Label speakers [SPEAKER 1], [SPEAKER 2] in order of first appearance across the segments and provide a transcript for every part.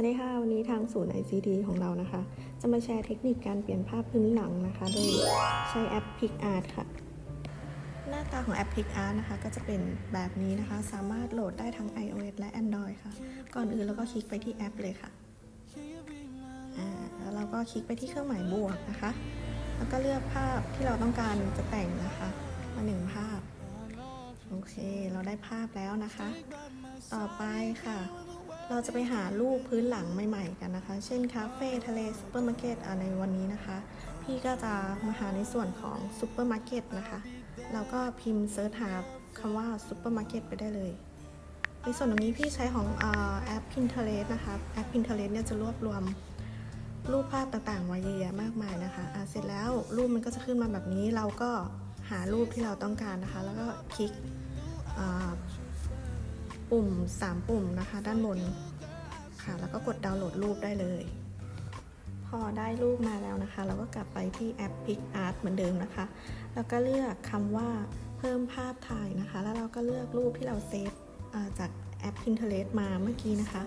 [SPEAKER 1] วัสดีค่ะวันนี้ทางศูนย์ ICT ของเรานะคะ จะมาแชร์เทคนิคการเปลี่ยนภาพพื้นหลังนะคะ โดยใช้แอป PicArt ค่ะ หน้าตาของแอป PicArt นะคะ ก็จะเป็นแบบนี้นะคะ สามารถโหลดได้ทั้ง iOS และ Android ค่ะ ก่อนอื่นเราก็คลิกไปที่แอปเลยค่ะแล้วเราก็คลิกไปที่เครื่องหมายบวกนะคะ แล้วก็เลือกภาพที่เราต้องการจะแต่งนะคะ มาหนึ่งภาพ โอเค เราได้ภาพแล้วนะคะ ต่อไปค่ะ เราจะไปหารูปพื้นหลังใหม่ๆกันนะคะ เช่นคาเฟ่ทะเลซูเปอร์มาร์เก็ตในวันนี้นะคะ พี่ก็จะมาหาในส่วนของซูเปอร์มาร์เก็ตนะคะ เราก็พิมพ์เซิร์ชหาคำว่าซูเปอร์มาร์เก็ตไปได้เลย ในส่วนตรงนี้พี่ใช้ของอแอป Pinterest นะคะ แอป Pinterest เนี่ยจะรวบรวมรูปภาพต่างๆไว้เยอะแยะมากมายนะคะะเสร็จแล้วรูปมันก็จะขึ้นมาแบบนี้ เราก็หารูปที่เราต้องการนะคะ แล้วก็คลิก ปุ่ม 3 ปุ่มนะคะ ด้านบนค่ะ แล้วก็กดดาวน์โหลดรูปได้เลย พอได้รูปมาแล้วนะคะ เราก็กลับไปที่แอป PicArt เหมือนเดิมนะคะ แล้วก็เลือกคำว่าเพิ่มภาพถ่ายนะคะ แล้วเราก็เลือกรูปที่เราเซฟจากแอป Pinterest มาเมื่อกี้นะคะ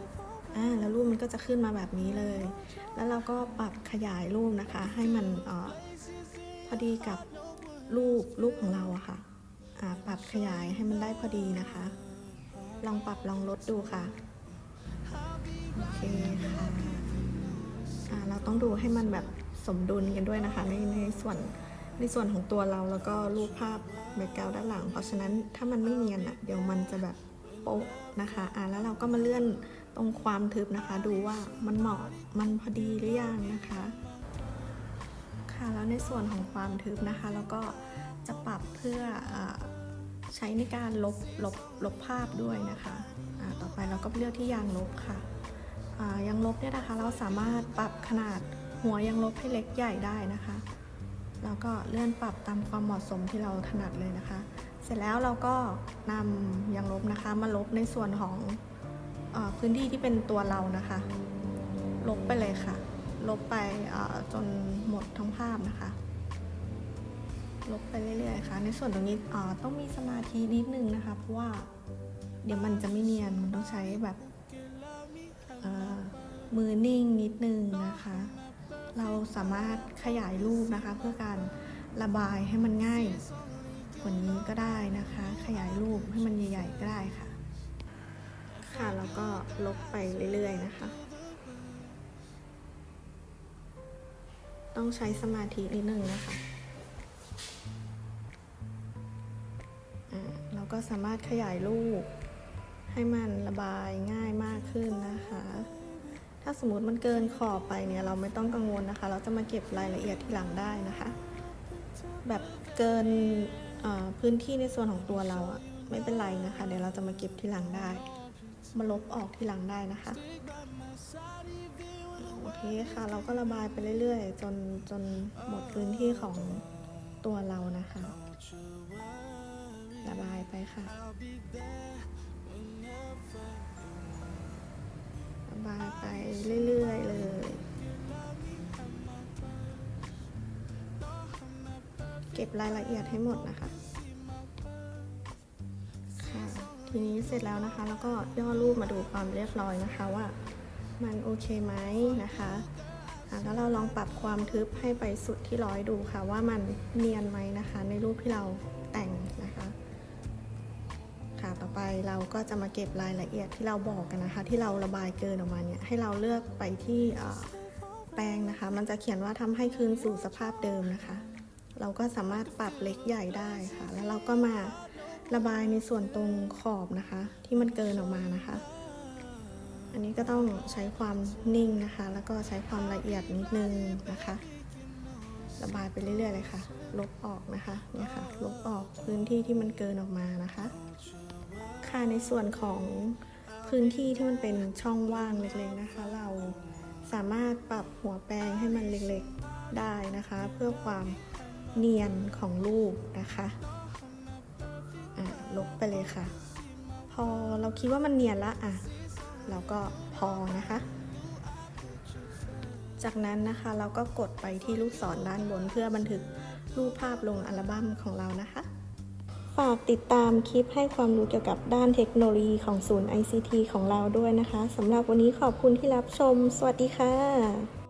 [SPEAKER 1] อ่าแล้วรูปมันก็จะขึ้นมาแบบนี้เลย แล้วเราก็ปรับขยายรูปนะคะ ให้มันอาพอดีกับรูปรูปของเราอะค่ะอ่าปรับขยายให้มันได้พอดีนะคะ ลองปรับลองลดดูค่ะ โอเคค่ะอ่าเราต้องดูให้มันแบบสมดุลกันด้วยนะคะ ในในส่วนในส่วนของตัวเราแล้วก็รูปภาพแบ็กกราวด้านหลัง เพราะฉะนั้นถ้ามันไม่เนียนอะเดี๋ยวมันจะแบบโป๊ะนะคะอ่าแล้วเราก็มาเลื่อนตรงความทึบนะคะ ดูว่ามันเหมาะมันพอดีหรือยังนะคะ ค่ะแล้วในส่วนของความทึบนะคะ แล้วก็จะปรับเพื่ออ ใช้ในการลบลบลบภาพด้วยนะคะต่อไปเราก็เลือกที่ยางลบค่ะยางลบเนี่ยนะคะเราสามารถปรับขนาดหัวยางลบให้เล็กใหญ่ได้นะคะแล้วก็เลื่อนปรับตามความเหมาะสมที่เราถนัดเลยนะคะ เสร็จแล้วเราก็นำยางลบนะคะ มาลบในส่วนของอพื้นที่ที่เป็นตัวเรานะคะ ลบไปเลยค่ะ ลบไปจนหมดทั้งภาพนะคะ ลบไปเรื่อยๆค่ะ ในส่วนตรงนี้ต้องมีสมาธินิดนึงนะคะ เพราะว่าเดี๋ยวมันจะไม่เนียน มันต้องใช้แบบมือนิ่งนิดนึงนะคะ เราสามารถขยายรูปนะคะ เพื่อการระบายให้มันง่ายกว่านี้ก็ได้นะคะ ขยายรูปให้มันใหญ่ ๆ ก็ได้ค่ะ ค่ะแล้วก็ลบไปเรื่อยๆนะคะต้องใช้สมาธินิดนึงนะคะ ก็สามารถขยายรูปให้มันระบายง่ายมากขึ้นนะคะ ถ้าสมมติมันเกินขอบไปเนี่ยเราไม่ต้องกังวลนะคะ เราจะมาเก็บรายละเอียดทีหลังได้นะคะ แบบเกินพื้นที่ในส่วนของตัวเราอะไม่เป็นไรนะคะ เดี๋ยวเราจะมาเก็บทีหลังได้ มาลบออกทีหลังได้นะคะโอเคค่ะ เราก็ระบายไปเรื่อยๆ จนจนหมดพื้นที่ของตัวเรานะคะ ระบายไปค่ะระบายไปเรื่อยๆเลยเก็บรายละเอียดให้หมดนะคะ ค่ะ ทีนี้เสร็จแล้วนะคะ แล้วก็ย่อรูปมาดูความเรียบร้อยนะคะว่ามันโอเคไหมนะคะอะแล้วเราลองปรับความทึบให้ไปสุดที่ร้อยดูค่ะ ว่ามันเนียนไหมนะคะ ในรูปที่เรา ไปเราก็จะมาเก็บรายละเอียดที่เราบอกกันนะคะ ที่เราระบายเกินออกมาเนี่ยให้เราเลือกไปที่แปรงนะคะ มันจะเขียนว่าทำให้คืนสู่สภาพเดิมนะคะ เราก็สามารถปรับเล็กใหญ่ได้ค่ะ แล้วเราก็มาระบายในส่วนตรงขอบนะคะ ที่มันเกินออกมานะคะ อันนี้ก็ต้องใช้ความนิ่งนะคะ แล้วก็ใช้ความละเอียดนิดนึงนะคะ ระบายไปเรื่อยๆเลยค่ะ ลบออกนะคะเนี่ยค่ะ ลบออกพื้นที่ที่มันเกินออกมานะคะ คะในส่วนของพื้นที่ที่มันเป็นช่องว่างเล็กๆนะคะ เราสามารถปรับหัวแปรงให้มันเล็กๆได้นะคะ เพื่อความเนียนของรูปนะคะอะลบไปเลยค่ะ พอเราคิดว่ามันเนียนละอะเราก็พอนะคะ จากนั้นนะคะเราก็กดไปที่ลูกศรด้านบนเพื่อบันทึกรูปภาพลงอัลบั้มของเรานะคะากติดตามคลิปให้ความรู้เกี่ยวกับด้านเทคโนโลยีของศูนย์ ICT ของเราด้วยนะคะสำหรับวันนี้ขอบคุณที่รับชม สวัสดีค่ะ